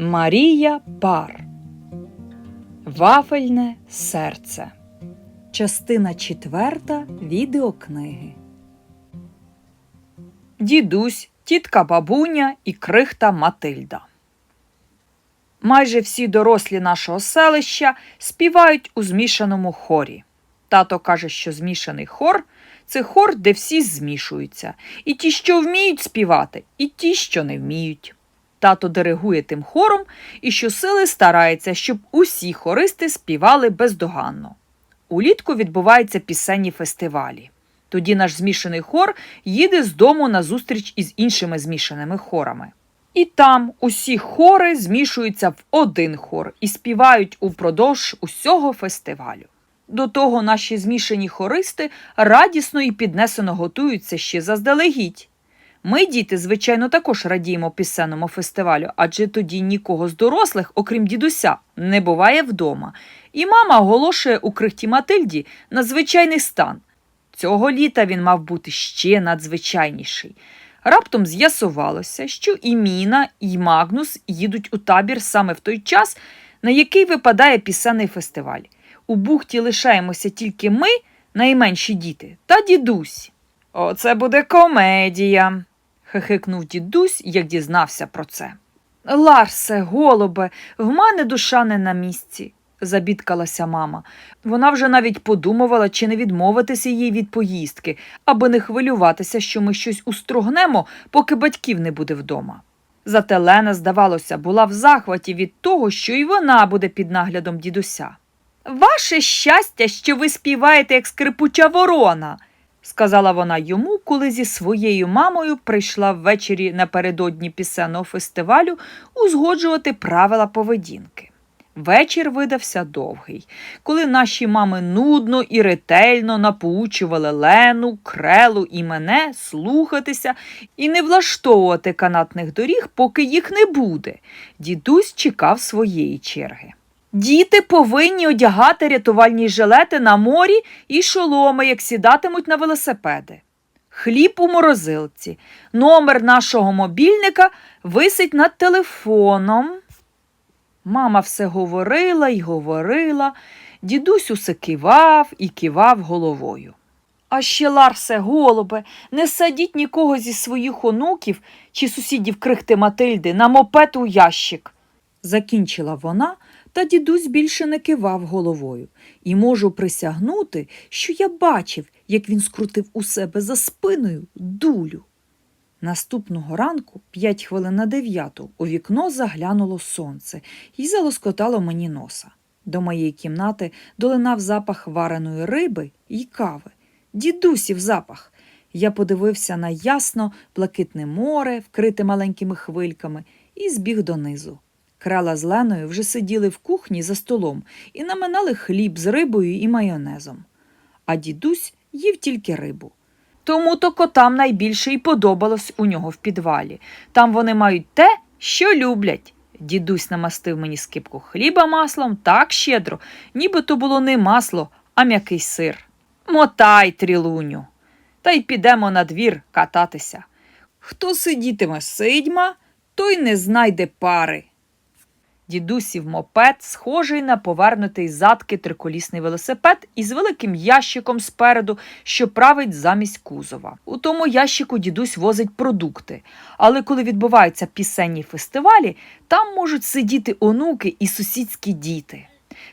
Марія Бар. Вафельне серце. Частина четверта відеокниги. Дідусь, тітка бабуня і крихта Матильда. Майже всі дорослі нашого селища співають у змішаному хорі. Тато каже, що змішаний хор це хор, де всі змішуються, і ті, що вміють співати, і ті, що не вміють. Тато диригує тим хором і щосили старається, щоб усі хористи співали бездоганно. Улітку відбуваються пісенні фестивалі. Тоді наш змішаний хор їде з дому на зустріч із іншими змішаними хорами. І там усі хори змішуються в один хор і співають упродовж усього фестивалю. До того наші змішані хористи радісно і піднесено готуються ще заздалегідь. Ми, діти, звичайно, також радіємо пісенному фестивалю, адже тоді нікого з дорослих, окрім дідуся, не буває вдома. І мама оголошує у крихті Матильді надзвичайний стан. Цього літа він мав бути ще надзвичайніший. Раптом з'ясувалося, що і Міна, і Магнус їдуть у табір саме в той час, на який випадає пісенний фестиваль. У бухті лишаємося тільки ми, найменші діти, та дідусь. Оце буде комедія, хихикнув дідусь, як дізнався про це. Ларсе, голубе, в мене душа не на місці, забідкалася мама. Вона вже навіть подумувала, чи не відмовитися їй від поїздки, аби не хвилюватися, що ми щось устругнемо, поки батьків не буде вдома. Зате Лена, здавалося, була в захваті від того, що і вона буде під наглядом дідуся. Ваше щастя, що ви співаєте, як скрипуча ворона, сказала вона йому, коли зі своєю мамою прийшла ввечері напередодні пісенного фестивалю узгоджувати правила поведінки. Вечір видався довгий, коли наші мами нудно і ретельно напоучували Лену, крелу і мене слухатися і не влаштовувати канатних доріг, поки їх не буде. Дідусь чекав своєї черги. Діти повинні одягати рятувальні жилети на морі і шоломи, як сідатимуть на велосипеди. Хліб у морозилці. Номер нашого мобільника висить над телефоном. Мама все говорила й говорила, дідусь усе кивав і кивав головою. А ще, Ларсе, голубе, не садіть нікого зі своїх онуків чи сусідів крихти Матильди на мопед у ящик. Закінчила вона, та дідусь більше не кивав головою, і можу присягнути, що я бачив, як він скрутив у себе за спиною дулю. Наступного ранку, п'ять хвилин на дев'яту, у вікно заглянуло сонце і залоскотало мені носа. До моєї кімнати долинав запах вареної риби і кави. Дідусів запах. Я подивився на ясно блакитне море, вкрите маленькими хвильками, і збіг донизу. Крала з Леною вже сиділи в кухні за столом і наминали хліб з рибою і майонезом. А дідусь їв тільки рибу. Тому то котам найбільше й подобалось у нього в підвалі. Там вони мають те, що люблять. Дідусь намастив мені скипку хліба маслом так щедро, ніби то було не масло, а м'який сир. Мотай, трілуню. Та й підемо на двір кататися. Хто сидітиме сидьма, той не знайде пари. Дідусів мопед, схожий на повернутий задки триколісний велосипед із великим ящиком спереду, що править замість кузова. У тому ящику дідусь возить продукти. Але коли відбуваються пісенні фестивалі, там можуть сидіти онуки і сусідські діти.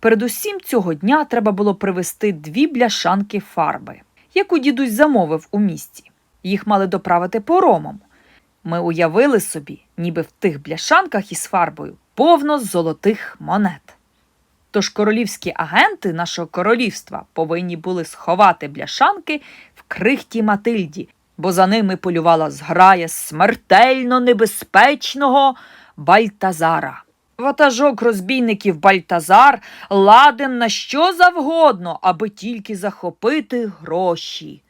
Передусім цього дня треба було привезти дві бляшанки фарби, яку дідусь замовив у місті. Їх мали доправити поромом. Ми уявили собі, ніби в тих бляшанках із фарбою повно золотих монет. Тож королівські агенти нашого королівства повинні були сховати бляшанки в крихті Матильді, бо за ними полювала зграя смертельно небезпечного Бальтазара. Ватажок розбійників Бальтазар ладен на що завгодно, аби тільки захопити гроші,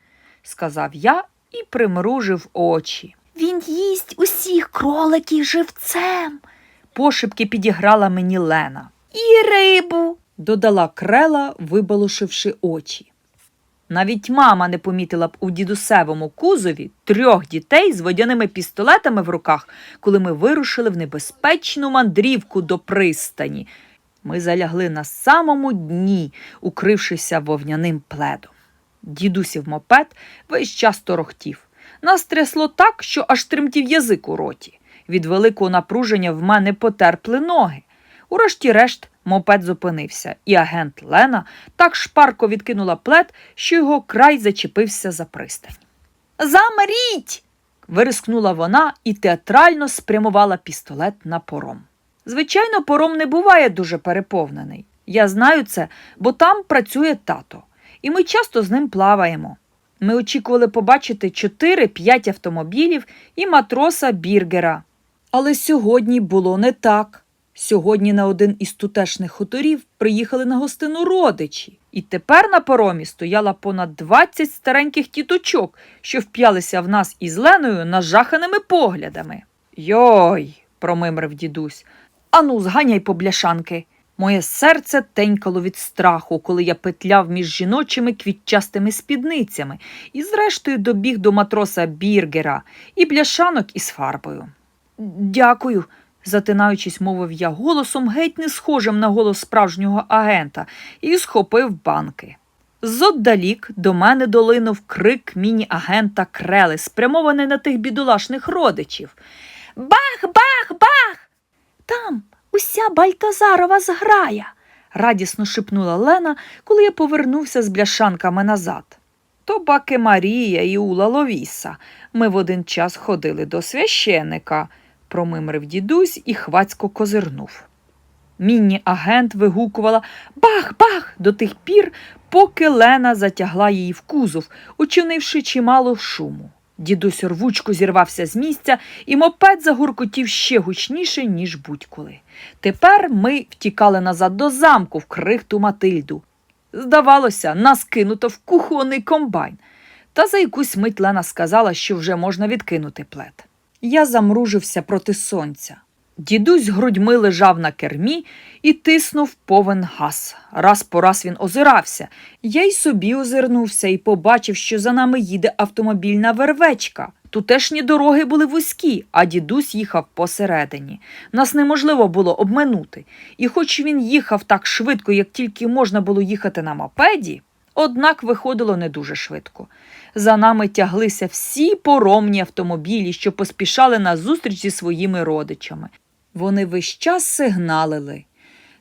сказав я і примружив очі. Він їсть усіх кроликів живцем. Пошепки підіграла мені Лена. І рибу. додала крела, вибалушивши очі. Навіть мама не помітила б у дідусевому кузові трьох дітей з водяними пістолетами в руках, коли ми вирушили в небезпечну мандрівку до пристані. Ми залягли на самому дні, укрившися вовняним пледом. Дідусів мопед весь час торохтів. Нас трясло так, що аж тремтів язик у роті. Від великого напруження в мене потерпли ноги. Урешті-решт мопед зупинився, і агент Лена так шпарко відкинула плед, що його край зачепився за пристань. Замріть! вирискнула вона і театрально спрямувала пістолет на пором. Звичайно, пором не буває дуже переповнений. Я знаю це, бо там працює тато, і ми часто з ним плаваємо. Ми очікували побачити 4-5 автомобілів і матроса Біргера. Але сьогодні було не так. Сьогодні на один із тутешніх хуторів приїхали на гостину родичі, і тепер на поромі стояла понад 20 стареньких тіточок, що вп'ялися в нас із Леною нажаханими поглядами. Йой, промимрив дідусь. Ану, зганяй по бляшанки. Моє серце тенькало від страху, коли я петляв між жіночими квітчастими спідницями і, зрештою, добіг до матроса Біргера і бляшанок із фарбою. Дякую, затинаючись, мовив я голосом, геть не схожим на голос справжнього агента, і схопив банки. Зоддалік до мене долинув крик міні-агента Крели, спрямований на тих бідолашних родичів. Бах, бах, бах! Там уся Бальтазарова зграя, радісно шепнула Лена, коли я повернувся з бляшанками назад. То баки Марія і Ула Ловіса. Ми в один час ходили до священика, промимрив дідусь і хвацько козирнув. Мінні агент вигукувала бах, бах до тих пір, поки Лена затягла її в кузов, учинивши чимало шуму. Дідусь рвучко зірвався з місця, і мопед загуркотів ще гучніше, ніж будь-коли. Тепер ми втікали назад до замку в крихту Матильду. Здавалося, нас кинуто в кухонний комбайн. Та за якусь мить Лена сказала, що вже можна відкинути плед. Я замружився проти сонця. Дідусь грудьми лежав на кермі і тиснув повен газ. Раз по раз він озирався. Я й собі озирнувся і побачив, що за нами їде автомобільна вервечка. Тутешні дороги були вузькі, а дідусь їхав посередині. Нас неможливо було обминути. І хоч він їхав так швидко, як тільки можна було їхати на мопеді, однак виходило не дуже швидко. За нами тяглися всі поромні автомобілі, що поспішали на зустріч зі своїми родичами. Вони весь час сигналили.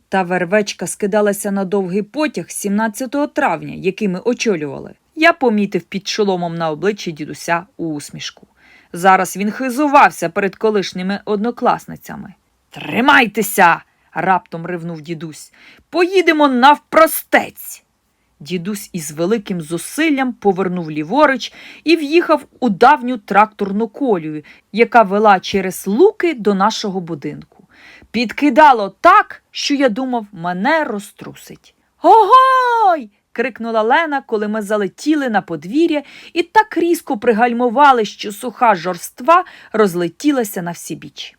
Та вервечка скидалася на довгий потяг 17 травня, який ми очолювали. Я помітив під шоломом на обличчі дідуся усмішку. Зараз він хизувався перед колишніми однокласницями. Тримайтеся! раптом ривнув дідусь. Поїдемо навпростець. Дідусь із великим зусиллям повернув ліворуч і в'їхав у давню тракторну колію, яка вела через луки до нашого будинку. Підкидало так, що я думав, мене розтрусить. Огой! крикнула Лена, коли ми залетіли на подвір'я і так різко пригальмували, що суха жорства розлетілася на всі біч.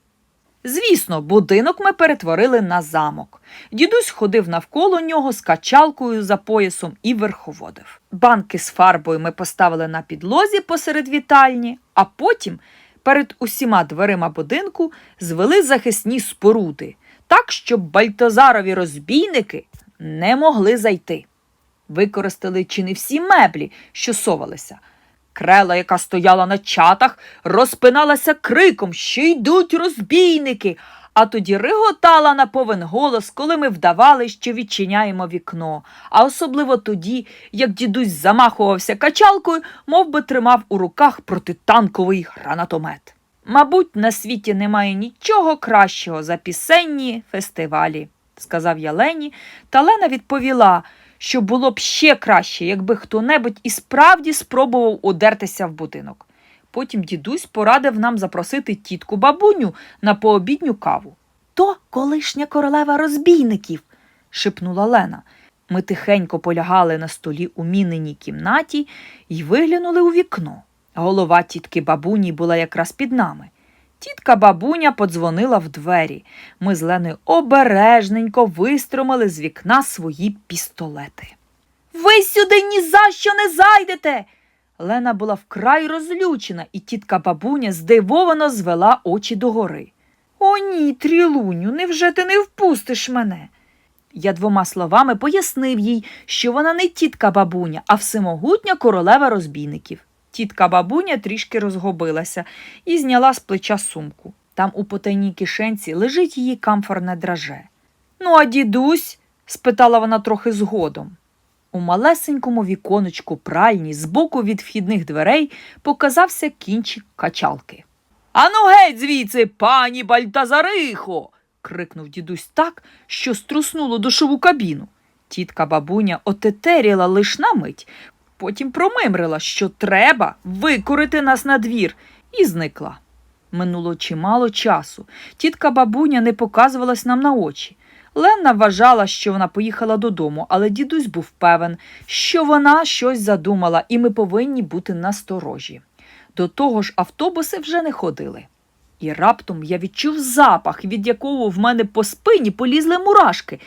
Звісно, будинок ми перетворили на замок. Дідусь ходив навколо нього з качалкою за поясом і верховодив. Банки з фарбою ми поставили на підлозі посеред вітальні, а потім перед усіма дверима будинку звели захисні споруди, так, щоб бальтазарові розбійники не могли зайти. Використали чи не всі меблі, що совалися. Крела, яка стояла на чатах, розпиналася криком, що йдуть розбійники, а тоді риготала на повен голос, коли ми вдавали, що відчиняємо вікно, а особливо тоді, як дідусь замахувався качалкою, мов би тримав у руках протитанковий гранатомет. Мабуть, на світі немає нічого кращого за пісенні фестивалі, сказав я Лені, та Лена відповіла, що було б ще краще, якби хто-небудь і справді спробував удертися в будинок. Потім дідусь порадив нам запросити тітку бабуню на пообідню каву. То колишня королева розбійників, шепнула Лена. Ми тихенько полягали на столі у міненій кімнаті і виглянули у вікно. Голова тітки бабуні була якраз під нами. Тітка бабуня подзвонила в двері. Ми з Леною обережненько вистромили з вікна свої пістолети. Ви сюди ні за що не зайдете. Лена була вкрай розлючена, і тітка бабуня здивовано звела очі догори. О, ні, трілуню, невже ти не впустиш мене? Я двома словами пояснив їй, що вона не тітка бабуня, а всемогутня королева розбійників. Тітка бабуня трішки розгубилася і зняла з плеча сумку. Там у потайній кишенці лежить її камфорне драже. Ну, а дідусь? спитала вона трохи згодом. У малесенькому віконечку пральні збоку від вхідних дверей показався кінчик качалки. Ану геть звідси, пані Бальтазарихо. крикнув дідусь так, що струснуло душову кабіну. Тітка бабуня отетеріла лиш на мить, потім промимрила, що треба викурити нас на двір, і зникла. Минуло чимало часу. Тітка бабуня не показувалась нам на очі. Ленна вважала, що вона поїхала додому, але дідусь був певен, що вона щось задумала, і ми повинні бути насторожі. До того ж, автобуси вже не ходили. І раптом я відчув запах, від якого в мене по спині полізли мурашки.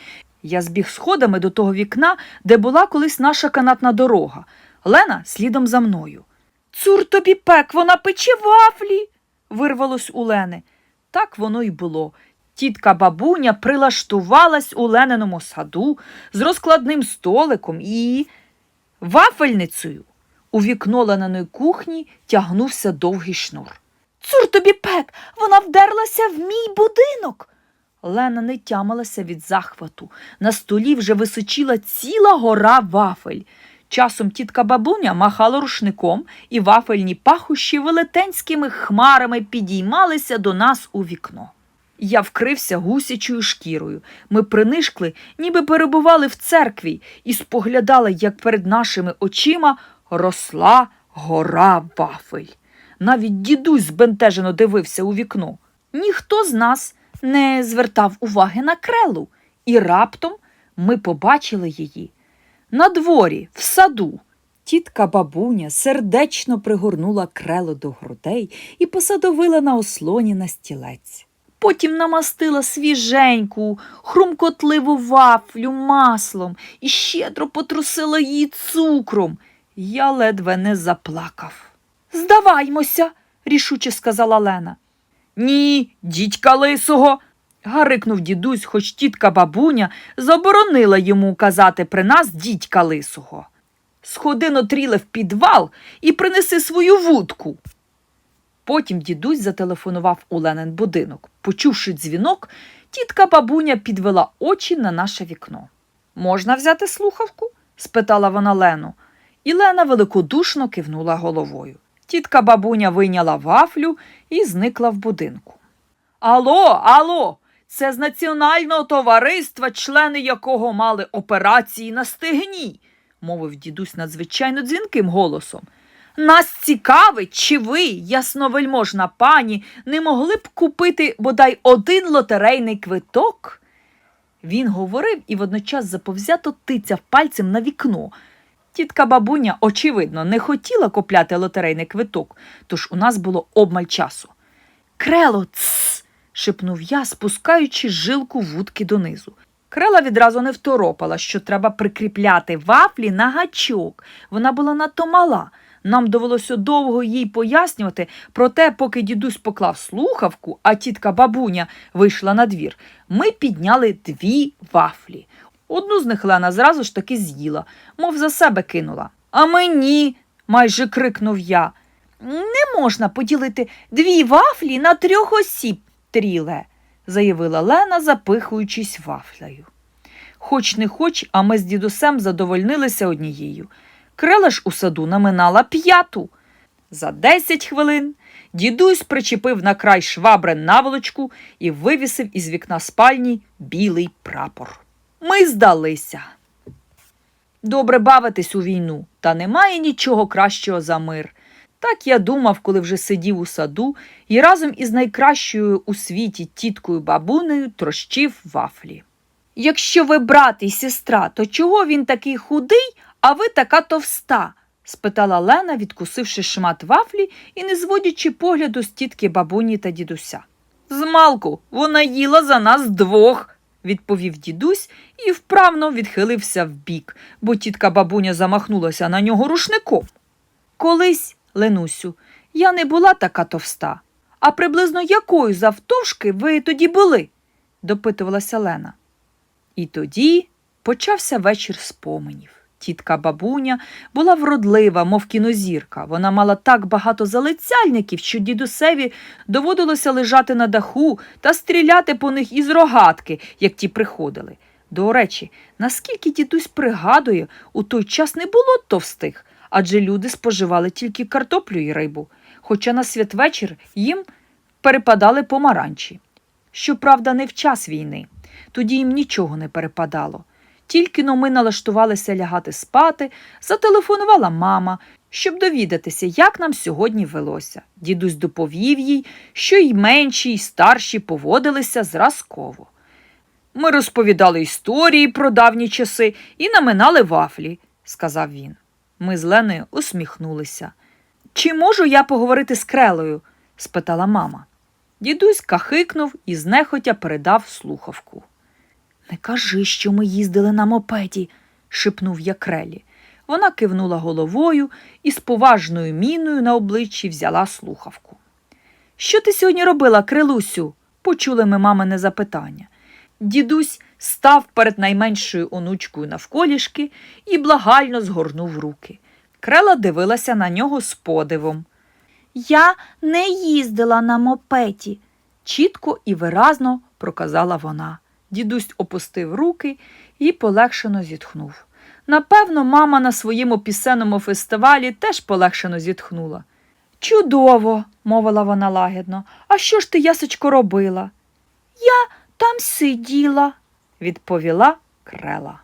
Я збіг сходами до того вікна, де була колись наша канатна дорога. Лена слідом за мною. Цур тобі пек, вона пече вафлі. вирвалось у Лени. Так воно й було. Тітка бабуня прилаштувалась у лениному саду з розкладним столиком і вафельницею. У вікно ленаної кухні тягнувся довгий шнур. Цур тобі пек, вона вдерлася в мій будинок. Лена не тямилася від захвату. На столі вже височила ціла гора вафель. Часом тітка бабуня махала рушником, і вафельні пахощі велетенськими хмарами підіймалися до нас у вікно. Я вкрився гусячою шкірою. Ми принишкли, ніби перебували в церкві, і споглядали, як перед нашими очима росла гора вафель. Навіть дідусь збентежено дивився у вікно. Ніхто з нас не звертав уваги на крелу, і раптом ми побачили її. На дворі, в саду. Тітка бабуня сердечно пригорнула крело до грудей і посадовила на ослоні на стілець. Потім намастила свіженьку, хрумкотливу вафлю маслом і щедро потрусила її цукром. Я ледве не заплакав. Здаваймося, рішуче сказала Лена. Ні, дідька лисого. Гарикнув дідусь, хоч тітка бабуня заборонила йому казати при нас дідька лисого. Сходи тріле в підвал і принеси свою вудку. Потім дідусь зателефонував у Ленин будинок. Почувши дзвінок, тітка бабуня підвела очі на наше вікно. Можна взяти слухавку? спитала вона Лену. І Лена великодушно кивнула головою. Тітка бабуня вийняла вафлю і зникла в будинку. Алло, алло, це з національного товариства, члени якого мали операції на стегні, мовив дідусь надзвичайно дзвінким голосом. Нас цікавить, чи ви, ясновельможна пані, не могли б купити бодай один лотерейний квиток? Він говорив і водночас заповзято тицяв пальцем на вікно. Тітка бабуня, очевидно, не хотіла купляти лотерейний квиток, тож у нас було обмаль часу. Крело, цс. Шепнув я, спускаючи жилку вудки донизу. Крела відразу не второпала, що треба прикріпляти вафлі на гачок. Вона була надто мала. Нам довелося довго їй пояснювати, проте, поки дідусь поклав слухавку, а тітка бабуня вийшла на двір, ми підняли дві вафлі. Одну з них Лена зразу ж таки з'їла, мов за себе кинула. А мені, майже крикнув я. Не можна поділити дві вафлі на трьох осіб, тріле, заявила Лена, запихуючись вафлею. Хоч не хоч, а ми з дідусем задовольнилися однією. Крела ж у саду наминала п'яту. За десять хвилин дідусь причепив на край швабри наволочку і вивісив із вікна спальні білий прапор. Ми здалися. Добре бавитись у війну, та немає нічого кращого за мир. Так я думав, коли вже сидів у саду і разом із найкращою у світі тіткою бабунею трощив вафлі. Якщо ви брат і сестра, то чого він такий худий, а ви така товста? спитала Лена, відкусивши шмат вафлі і не зводячи погляду з тітки бабуні та дідуся. Змалку, вона їла за нас двох, відповів дідусь і вправно відхилився вбік, бо тітка бабуня замахнулася на нього рушником. Колись, Ленусю, я не була така товста. А приблизно якою завтовшки ви тоді були? допитувалася Лена. І тоді почався вечір споменів. Тітка бабуня була вродлива, мов кінозірка. Вона мала так багато залицяльників, що дідусеві доводилося лежати на даху та стріляти по них із рогатки, як ті приходили. До речі, наскільки дідусь пригадує, у той час не було товстих, адже люди споживали тільки картоплю і рибу, хоча на святвечір їм перепадали помаранчі. Щоправда, не в час війни. Тоді їм нічого не перепадало. Тільки но ми налаштувалися лягати спати, зателефонувала мама, щоб довідатися, як нам сьогодні велося. Дідусь доповів їй, що й менші, й старші поводилися зразково. Ми розповідали історії про давні часи і наминали вафлі, сказав він. Ми з Леною усміхнулися. Чи можу я поговорити з крелою? спитала мама. Дідусь кахикнув і знехотя передав слухавку. Не кажи, що ми їздили на мопеді, шепнув я крелі. Вона кивнула головою і з поважною міною на обличчі взяла слухавку. Що ти сьогодні робила, крилусю? почули ми мамине запитання. Дідусь став перед найменшою онучкою навколішки і благально згорнув руки. Крела дивилася на нього з подивом. Я не їздила на мопеді. Чітко і виразно проказала вона. Дідусь опустив руки і полегшено зітхнув. Напевно, мама на своєму пісенному фестивалі теж полегшено зітхнула. Чудово, мовила вона лагідно. А що ж ти, ясочко, робила? Я там сиділа. відповіла крела.